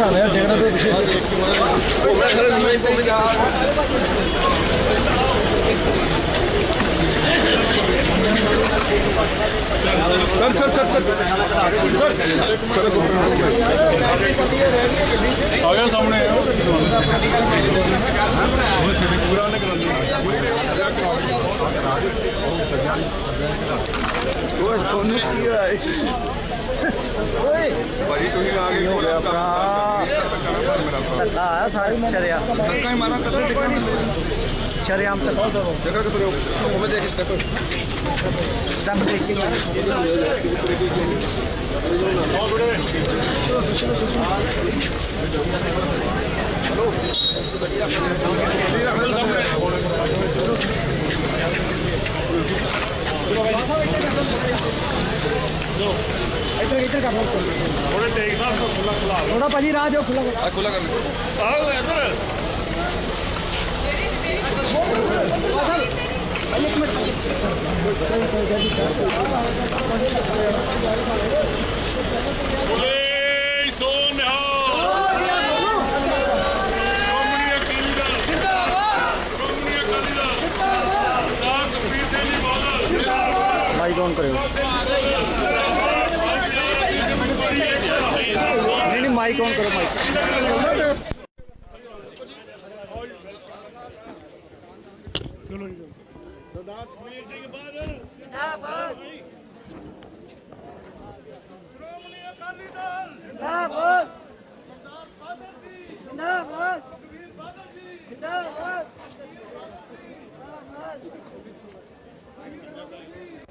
ਧਿਆਨ ਹੈ ਡੇਗਣਾ ਤੇ ਪਿੱਛੇ ਸਰ ਸਰ ਸਰ ਸਰ ਆ ਗਿਆ ਸਾਹਮਣੇ ਓਏ ਸੋਨੂੰ ਕੀ ਹੋਇਆ ਏ? ਭਾਜੀ ਤੁਸੀਂ ਆ ਗਏ ਹੋ ਗਿਆ ਆਪਣਾ ਧੱਕਾ ਆਇਆ ਸਾਰੀ ਮੈਂ ਸ਼ਰਿਆ ਧੱਕਾ ਹੀ ਮਾਰਾ ਕਦੇ ਟਿਕਣ ਨਹੀਂ ਸ਼ਰਿਆਮ ਤੱਕ ਜਗ੍ਹਾ ਕਿਧਰ ਹੋ ਉਹ ਦੇਖ ਇਸ ਤੱਕ ਸਟੰਪ ਦੇਖ ਕੇ ਇੱਧਰ ਇੱਧਰ ਕਰ ਲਓ ਥੋੜੇ ਟੇਕ ਸਾਹਿਬ ਸੋ ਖੁੱਲਾ ਖੁੱਲਾ ਥੋੜਾ ਭਾਜੀ ਰਾਹ ਜੋ ਖੁੱਲਾ ਆ ਖੁੱਲਾ ਕਰ ਲੈ ਆਓ ਇੱਧਰ ਬੋਲੇ ફોન કર્યો નહીં માઇક ઓન કરો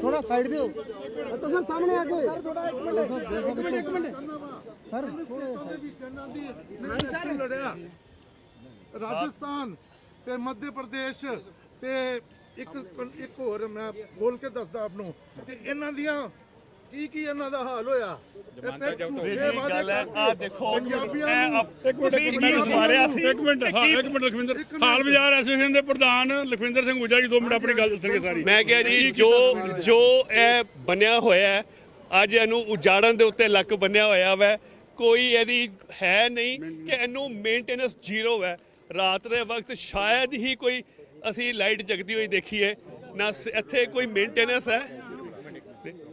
ਥੋੜਾ ਸਾਈਡ ਦਿਓ। ਤਾਂ ਸਰ ਸਾਹਮਣੇ ਆ ਕੇ ਸਰ ਥੋੜਾ ਇੱਕ ਮਿੰਟ। ਇੱਕ ਮਿੰਟ ਇੱਕ ਮਿੰਟ। ਸਰ ਨਹੀਂ ਸਰ। ਲੜਿਆ? ਰਾਜਸਥਾਨ ਤੇ ਮੱਧ ਪ੍ਰਦੇਸ਼ ਤੇ ਇੱਕ ਇੱਕ ਹੋਰ ਮੈਂ ਬੋਲ ਕੇ ਦੱਸਦਾ ਆਪ ਨੂੰ। ਤੇ ਇਹਨਾਂ ਦੀਆਂ ਕੀ ਕੀ ਇਹਨਾਂ ਦਾ ਹਾਲ ਹੋਇਆ? ਇਹ ਗੱਲ ਹੈ। ਆ ਦੇਖੋ ਪੰਜਾਬੀਆਂ ਇਹ ਨੂੰ ਆਪ- ਤੁਸੀਂ ਕੀ ਮਾਰਿਆ ਸੀ। ਇੱਕ ਮਿੰਟ ਹਾਂ ਇੱਕ ਮਿੰਟ ਲਖਵਿੰਦਰ ਹਾਲ ਬਾਜ਼ਾਰ ਐਸੋਸੀਏਸ਼ਨ ਦੇ ਪ੍ਰਧਾਨ ਲਖਵਿੰਦਰ ਸਿੰਘ ਗੁਜਾ ਜੀ ਦੋ ਮਿੰਟ ਆਪਣੀ ਗੱਲ ਦੱਸਣਗੇ ਸਾਰੀ। ਮੈਂ ਕਿਹਾ ਜੀ ਜੋ ਜੋ ਇਹ ਬਣਿਆ ਹੋਇਆ ਹੈ ਅੱਜ ਇਹਨੂੰ ਉਜਾੜਨ ਦੇ ਉੱਤੇ ਲੱਕ ਬੰਨਿਆ ਹੋਇਆ ਵੈ। ਕੋਈ ਇਹਦੀ ਹੈ ਨਹੀਂ ਕਿ ਇਹਨੂੰ ਮੇਨਟੇਨੈਂਸ ਜ਼ੀਰੋ ਹੈ ਰਾਤ ਦੇ ਵਕਤ ਸ਼ਾਇਦ ਹੀ ਕੋਈ ਅਸੀਂ ਲਾਈਟ ਜਗਦੀ ਹੋਈ ਦੇਖੀਏ। ਨਾ ਇੱਥੇ ਕੋਈ ਮੇਨਟੇਨੈਂਸ ਹੈ।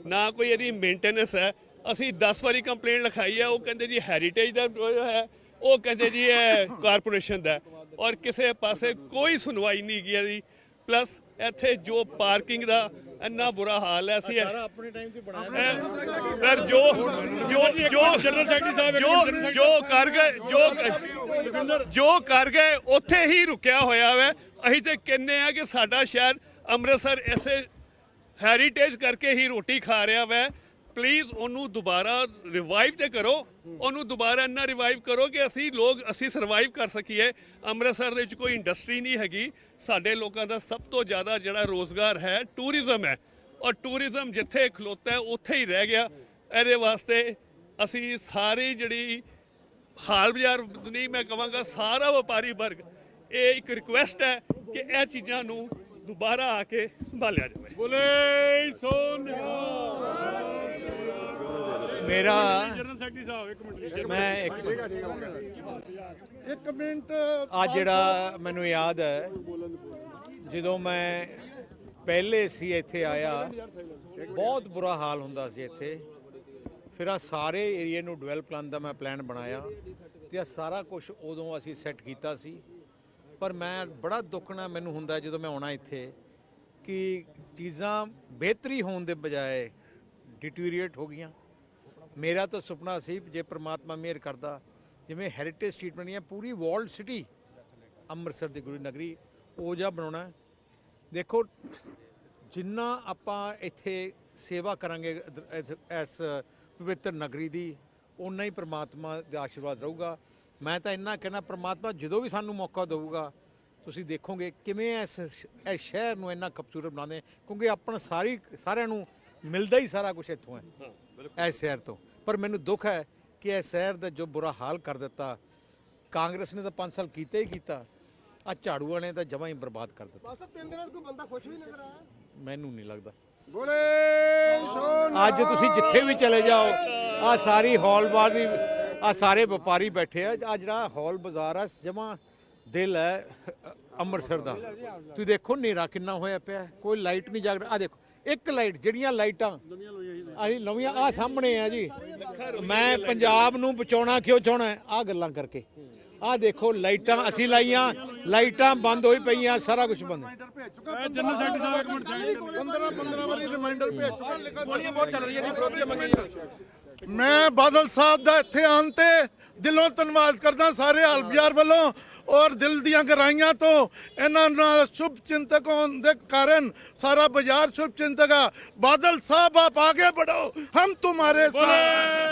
ਨਾ ਕੋਈ ਇਹਦੀ ਮੇਨਟੇਨੈਂਸ ਹੈ। ਅਸੀਂ 10 ਵਾਰੀ ਕੰਪਲੇਂਟ ਲਿਖਾਈ ਹੈ ਉਹ ਕਹਿੰਦੇ ਜੀ ਹੈਰੀਟੇਜ ਦਾ ਹੈ ਉਹ ਕਹਿੰਦੇ ਜੀ ਇਹ ਕਾਰਪੋਰੇਸ਼ਨ ਦਾ। ਔਰ ਕਿਸੇ ਪਾਸੇ ਕੋਈ ਸੁਣਵਾਈ ਨਹੀਂ ਗਈ ਇਹਦੀ। ਪਲੱਸ ਇੱਥੇ ਜੋ ਪਾਰਕਿੰਗ ਦਾ ਇੰਨਾ ਬੁਰਾ ਹਾਲ ਹੈ ਅਸੀਂ ਸਾਰਾ ਆਪਣੇ ਟਾਈਮ ਤੇ ਬਣਾਇਆ ਸਰ ਜੋ ਜੋ ਜੋ ਜਨਰਲ ਸੈਕਟਰੀ ਸਾਹਿਬ, ਜੋ ਜੋ ਕਰ ਗਏ ਜੋ ਜੋ ਕਰ ਗਏ ਉੱਥੇ ਹੀ ਰੁਕਿਆ ਹੋਇਆ ਹੈ ਅਸੀਂ ਤੇ ਕਹਿੰਨੇ ਆ ਕਿ ਸਾਡਾ ਸ਼ਹਿਰ ਅੰਮ੍ਰਿਤਸਰ ਐਸੇ ਹੈਰੀਟੇਜ ਕਰਕੇ ਹੀ ਰੋਟੀ ਖਾ ਰਿਹਾ ਵੈ। ਪਲੀਜ਼ ਉਹਨੂੰ ਦੁਬਾਰਾ ਰਿਵਾਈਵ ਤੇ ਕਰੋ। ਉਹਨੂੰ ਦੁਬਾਰਾ ਇੰਨਾ ਰਿਵਾਈਵ ਕਰੋ ਕਿ ਅਸੀਂ ਲੋਕ, ਅਸੀਂ ਸਰਵਾਈਵ ਕਰ ਸਕੀਏ। ਅੰਮ੍ਰਿਤਸਰ ਦੇ ਵਿੱਚ ਕੋਈ ਇੰਡਸਟਰੀ ਨਹੀਂ ਹੈਗੀ। ਸਾਡੇ ਲੋਕਾਂ ਦਾ ਸਭ ਤੋਂ ਜ਼ਿਆਦਾ ਜਿਹੜਾ ਰੋਜ਼ਗਾਰ ਹੈ ਟੂਰਿਜ਼ਮ ਹੈ। ਔਰ ਟੂਰਿਜ਼ਮ ਜਿੱਥੇ ਖਲੋਤਾ ਹੈ, ਉੱਥੇ ਹੀ ਰਹਿ ਗਿਆ। ਇਹਦੇ ਵਾਸਤੇ ਅਸੀਂ ਸਾਰੀ ਜਿਹੜੀ ਹਾਲ ਬਾਜ਼ਾਰ ਨਹੀਂ, ਮੈਂ ਕਹਾਂਗਾ ਸਾਰਾ ਵਪਾਰੀ ਵਰਗ, ਇਹ ਇੱਕ ਰਿਕੁਐਸਟ ਹੈ ਕਿ ਇਹ ਚੀਜ਼ਾਂ ਨੂੰ ਦੁਬਾਰਾ ਆ ਕੇ ਸੰਭਾਲਿਆ ਜਾਵੇ। ਬੋਲੇ ਮੇਰਾ ਜਨਰਲ ਸੈਕਟਰੀ ਸਾਹਿਬ ਇੱਕ ਮਿੰਟ ਮੈਂ ਇੱਕ ਇੱਕ ਮਿੰਟ। ਆ ਜਿਹੜਾ ਮੈਨੂੰ ਯਾਦ ਹੈ ਜਦੋਂ ਮੈਂ ਪਹਿਲੇ ਸੀ ਇੱਥੇ ਆਇਆ ਬਹੁਤ ਬੁਰਾ ਹਾਲ ਹੁੰਦਾ ਸੀ ਇੱਥੇ। ਫਿਰ ਆ ਸਾਰੇ ਏਰੀਏ ਨੂੰ ਡਿਵੈਲਪ ਕਰਨ ਦਾ ਮੈਂ ਪਲਾਨ ਬਣਾਇਆ ਤੇ ਇਹ ਸਾਰਾ ਕੁਝ ਉਦੋਂ ਅਸੀਂ ਸੈੱਟ ਕੀਤਾ ਸੀ। ਪਰ ਮੈਂ ਬੜਾ ਦੁੱਖ ਨਾਲ ਮੈਨੂੰ ਹੁੰਦਾ ਜਦੋਂ ਮੈਂ ਆਉਣਾ ਇੱਥੇ ਕਿ ਚੀਜ਼ਾਂ ਬਿਹਤਰੀ ਹੋਣ ਦੇ ਬਜਾਏ ਡਿਟੀਰੀਏਟ ਹੋ ਗਈਆਂ। ਮੇਰਾ ਤਾਂ ਸੁਪਨਾ ਸੀ ਜੇ ਪ੍ਰਮਾਤਮਾ ਮਿਹਰ ਕਰਦਾ, ਜਿਵੇਂ ਹੈਰੀਟੇਜ ਸਟਰੀਟ ਬਣੀ ਹੈ ਪੂਰੀ ਵਰਲਡ ਸਿਟੀ ਅੰਮ੍ਰਿਤਸਰ ਦੀ ਗੁਰੂ ਨਗਰੀ ਉਹ ਜਿਹਾ ਬਣਾਉਣਾ ਦੇਖੋ, ਜਿੰਨਾ ਆਪਾਂ ਇੱਥੇ ਸੇਵਾ ਕਰਾਂਗੇ ਇਸ ਪਵਿੱਤਰ ਨਗਰੀ ਦੀ ਉਨਾ ਹੀ ਪ੍ਰਮਾਤਮਾ ਦਾ ਆਸ਼ੀਰਵਾਦ ਰਹੂਗਾ। ਮੈਂ ਤਾਂ ਇੰਨਾ ਕਹਿਣਾ ਪ੍ਰਮਾਤਮਾ ਜਦੋਂ ਵੀ ਸਾਨੂੰ ਮੌਕਾ ਦੇਊਗਾ ਤੁਸੀਂ ਦੇਖੋਗੇ ਕਿਵੇਂ ਇਸ ਇਸ ਸ਼ਹਿਰ ਨੂੰ ਇੰਨਾ ਖੂਬਸੂਰਤ ਬਣਾਉਂਦੇ ਕਿਉਂਕਿ ਆਪਣਾ ਸਾਰੀ ਸਾਰਿਆਂ ਨੂੰ ਮਿਲਦਾ ਹੀ ਸਾਰਾ ਕੁਝ ਇੱਥੋਂ ਹੈ ਇਸ ਸ਼ਹਿਰ ਤੋਂ। ਪਰ ਮੈਨੂੰ ਦੁੱਖ ਹੈ ਕਿ ਇਸ ਸ਼ਹਿਰ ਦਾ ਜੋ ਬੁਰਾ ਹਾਲ ਕਰ ਦਿੱਤਾ ਕਾਂਗਰਸ ਨੇ ਤਾਂ 5 ਸਾਲ ਕੀਤਾ ਹੀ ਕੀਤਾ ਆ ਝਾੜੂਆਂ ਨੇ ਤਾਂ ਜਮਾਂ ਹੀ ਬਰਬਾਦ ਕਰ ਦਿੱਤਾ। ਬਸ ਤਿੰਨ ਦਿਨਾਂ 'ਚ ਕੋਈ ਬੰਦਾ ਖੁਸ਼ ਵੀ ਨਜ਼ਰ ਆਇਆ? ਮੈਨੂੰ ਨਹੀਂ ਲੱਗਦਾ। ਬੋਲੇ ਅੱਜ ਤੁਸੀਂ ਜਿੱਥੇ ਵੀ ਚਲੇ ਜਾਓ ਆ ਸਾਰੀ ਹਾਲ ਬਾਜ਼ਾਰ ਦੀ ਆ ਸਾਰੇ ਵਪਾਰੀ ਬੈਠੇ ਆ। ਆ ਜਿਹੜਾ ਹਾਲ ਬਾਜ਼ਾਰ ਆ ਜਮਾ ਦਿਲ ਹੈ ਅੰਮ੍ਰਿਤਸਰ ਦਾ। ਤੁਸੀਂ ਦੇਖੋ ਹਨੇਰਾ ਕਿੰਨਾ ਹੋਇਆ ਪਿਆ। ਕੋਈ ਲਾਈਟ ਨਹੀਂ ਜਗ ਆ ਦੇਖੋ ਇੱਕ ਲਾਈਟ ਜਿਹੜੀਆਂ ਲਾਈਟਾਂ ਆਹੀ ਨਵੀਆਂ ਆ ਸਾਹਮਣੇ ਆ ਜੀ। ਮੈਂ ਪੰਜਾਬ ਨੂੰ ਬਚਾਉਣਾ ਕਿਉਂ ਚਾਹਣਾ ਆ ਗੱਲਾਂ ਕਰਕੇ। ਆ ਦੇਖੋ ਲਾਈਟਾਂ ਅਸੀਂ ਲਾਈਆਂ ਲਾਈਟਾਂ ਬੰਦ ਹੋਈ ਪਈਆਂ ਸਾਰਾ ਕੁਝ ਬੰਦ। ਰਿਮਾਈਂਡਰ ਭੇਜ ਚੁੱਕਾ ਜਨਰਲ ਸੈਕਟਰੀ ਸਾਹਿਬ ਇੱਕ ਮਿੰਟ 15 15 ਵਾਰੀ ਰਿਮਾਈਂਡਰ ਭੇਜ ਚੁੱਕਾ ਲਿਖਾ ਗੋਲੀਆਂ ਬਹੁਤ ਚੱਲ ਰਹੀਆਂ ਮੈਂ ਬਾਦਲ ਸਾਹਿਬ ਦਾ ਇੱਥੇ ਆਉਣ ਤੇ ਦਿਲੋਂ ਧੰਨਵਾਦ ਕਰਦਾ ਸਾਰੇ ਹਾਲ ਬਿਆਰ ਵੱਲੋਂ ਔਰ ਦਿਲ ਦੀਆਂ ਗਹਿਰਾਈਆਂ ਤੋਂ। ਇਹਨਾਂ ਨਾਲ ਸ਼ੁਭ ਚਿੰਤਕ ਹੋਣ ਦੇ ਕਾਰਨ ਸਾਰਾ ਬਾਜ਼ਾਰ ਸ਼ੁਭ ਚਿੰਤਕ ਆ। ਬਾਦਲ ਸਾਹਿਬ, ਆਪ ਆਗੇ ਬੜੋ। ਹਮ ਤੁਹਾਡੇ ਸਾਥ।